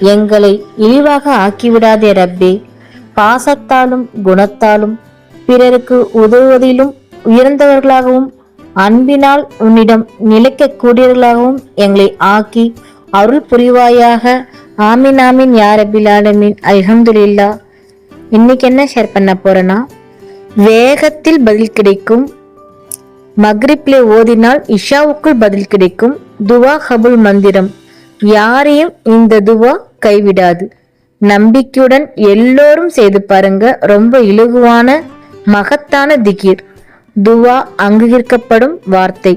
எங்களை இழிவாக ஆக்கிவிடாதே ரப்பே. பாசத்தாலும் குணத்தாலும் பிறருக்கு உதவுவதிலும் உயர்ந்தவர்களாகவும் அன்பினால் உன்னிடம் நிலைக்கக்கூடியவர்களாகவும் எங்களை ஆக்கி அருள் புரிவாயாக. ஆமீன் ஆமீன் யா ரபில் இன்னைக்கு என்ன ஷேர் பண்ண போறேன்னா வேகத்தில் பதில் கிடைக்கும். மக்ரிப்லே ஓதினால் இஷாவுக்குள் பதில் கிடைக்கும். துவா ஹபுல் மந்திரம். யாரையும் இந்த துவா கைவிடாது. நம்பிக்கையுடன் எல்லோரும் செய்து பாருங்க. ரொம்ப இலகுவான மகத்தான திகீர். துவா அங்கீகரிக்கப்படும் வார்த்தை.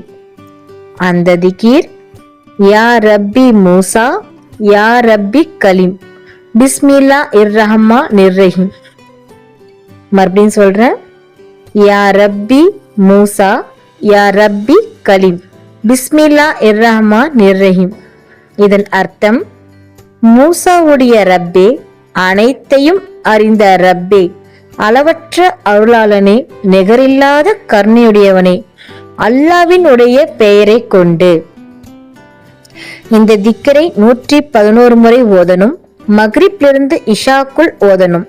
அந்த திகீர் யா ரப்பி மூசா யா ரப்பி கலீம். பிஸ்மில்லா இர் ரஹ்மா நிர்ரஹீம் மறுபடியும் சொல்றேன். யா ரப்பி மூசா யா ரப்பி கலீம். பிஸ்மில்லா இர் ரஹ்மா நிர்ரஹீம் இதன் அர்த்தம் மூசாவுடைய ரப்பே அனைத்தையும் அறிந்த ரப்பே அளவற்ற அருளாளனே நிகரில்லாத கருணையுடையவனே அல்லாவின் உடைய பெயரை கொண்டு. இந்த திக்கரை நூற்றி பதினோரு முறை ஓதணும் மக்ரிப்லிருந்து இஷாக்குள் ஓதணும்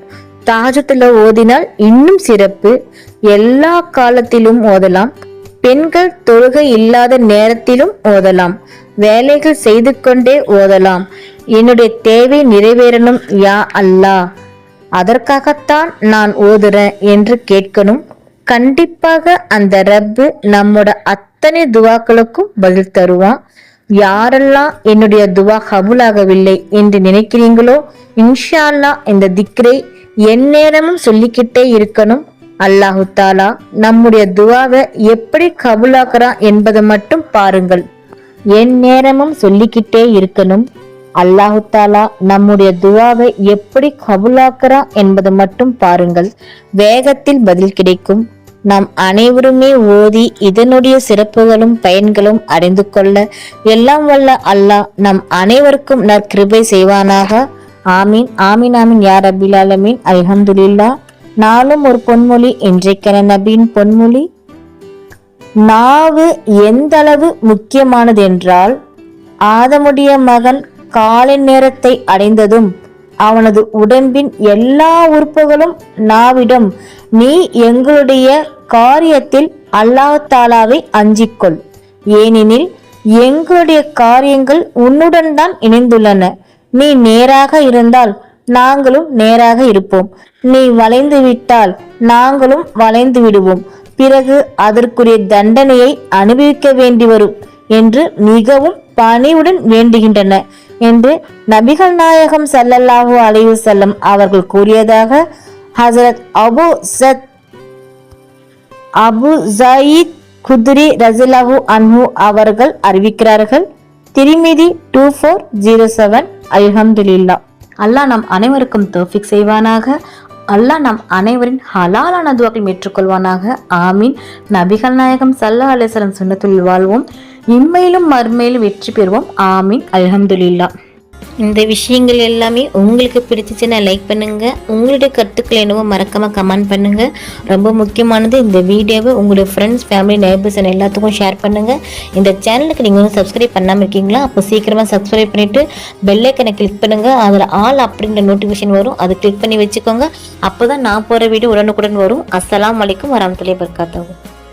தாஜத்துல ஓதினால் இன்னும் சிறப்பு. எல்லா காலத்திலும் ஓதலாம். பெண்கள் தொழுகை இல்லாத நேரத்திலும் ஓதலாம். வேலைகள் செய்து கொண்டே ஓதலாம். என்னுடைய தேவை நிறைவேறணும் யா அல்லாஹ் அதற்காகத்தான் நான் ஓதுறேன் என்று கேட்கணும். கண்டிப்பாக அந்த ரப்பு நம்மோட அத்தனை துவாக்களுக்கும் பதில் தருவான். யாரெல்லாம் என்னுடைய துவா ஹபுலாகவில்லை என்று நினைக்கிறீங்களோ இன்ஷா அல்லாஹ் இந்த திக்ரை எந்நேரமும் சொல்லிக்கிட்டே இருக்கணும். அல்லாஹு தாலா நம்முடைய துவாவை எப்படி கபுலாக்குறா என்பதை மட்டும் பாருங்கள். என் நேரமும் சொல்லிக்கிட்டே இருக்கணும். அல்லாஹு தாலா நம்முடைய துவாவை எப்படி கபுலாக்குறான் என்பது மட்டும் பாருங்கள். வேகத்தில் பதில் கிடைக்கும். நாம் அனைவருமே ஓதி இதனுடைய சிறப்புகளும் பயன்களும் அறிந்து கொள்ள எல்லாம் வல்ல அல்லாஹ் நம் அனைவருக்கும் நற்கிருபை செய்வானாக. ஆமீன் ஆமீன் ஆமீன். யார் அபில் ஆலமீன். அல்ஹம்துலில்லா. நாளும் ஒரு பொன்மொழி இன்றைக்கென நபியின் பொன்மொழி. நாவு எந்த அளவு முக்கியமானது என்றால் ஆதமுடைய மகன் காலை நேரத்தை அடைந்ததும் அவனது உடம்பின் எல்லா உறுப்புகளும் நாவிடம் நீ எங்களுடைய காரியத்தில் அல்லாஹாலாவை அஞ்சிக்கொள். ஏனெனில் எங்களுடைய காரியங்கள் உன்னுடன் தான் இணைந்துள்ளன. நீ நேராக இருந்தால் நாங்களும் நேராக இருப்போம். நீ வளைந்து விட்டால் நாங்களும் வளைந்து விடுவோம். பிறகு அதற்குரிய தண்டனையை அனுபவிக்க வேண்டி வரும் என்று மிகவும் பணிவுடன் வேண்டுகின்றன என்று நபிகள் நாயகம் சல்லல்லாஹூ அலைஹி செல்லம் அவர்கள் கூறியதாக ஹசரத் அபு சத் அபு ஜயீத் குதிரி ரசிலாஹூ அன்ஹு அவர்கள் அறிவிக்கிறார்கள். திருமிதி டூ ஃபோர் ஜீரோ செவன். அல்ஹம்துலில்லா அல்லாஹ் நம் அனைவருக்கும் தோஃபிக் செய்வானாக. அல்லாஹ் நம் அனைவரின் ஹலாலான துவாக்கள் ஏற்றுக்கொள்வானாக. ஆமீன். நபிகள் நாயகம் சல்லா அலிஸ்லம் சுண்ணத்துள் வாழ்வோம். இம்மையிலும் மறுமையிலும் வெற்றி பெறுவோம். ஆமீன். அல்ஹம்துலில்லா. இந்த விஷயங்கள் எல்லாமே உங்களுக்கு பிடிச்சிச்சுன்னா லைக் பண்ணுங்க. உங்களுடைய கருத்துக்கள் என்னவோ மறக்காம கமெண்ட் பண்ணுங்க. ரொம்ப முக்கியமானது இந்த வீடியோவை உங்களுடைய ஃப்ரெண்ட்ஸ் ஃபேமிலி நைபர்ஸ் எல்லாத்துக்கும் ஷேர் பண்ணுங்க. இந்த சேனலுக்கு நீங்கள் வந்து சப்ஸ்கிரைப் பண்ணாமல் இருக்கீங்களா? அப்போ சீக்கிரமாக சப்ஸ்கிரைப் பண்ணிட்டு பெல்லைக்கனை கிளிக் பண்ணுங்க. அதில் ஆல் அப்படின்ற நோட்டிஃபிகேஷன் வரும். அதை கிளிக் பண்ணி வச்சுக்கோங்க. அப்போ தான் நான் போகிற வீடியோ உடனுக்குடன் வரும். அஸ்லாம் அலைக்கும் வரமத்துலேயே பர்காத்தவும்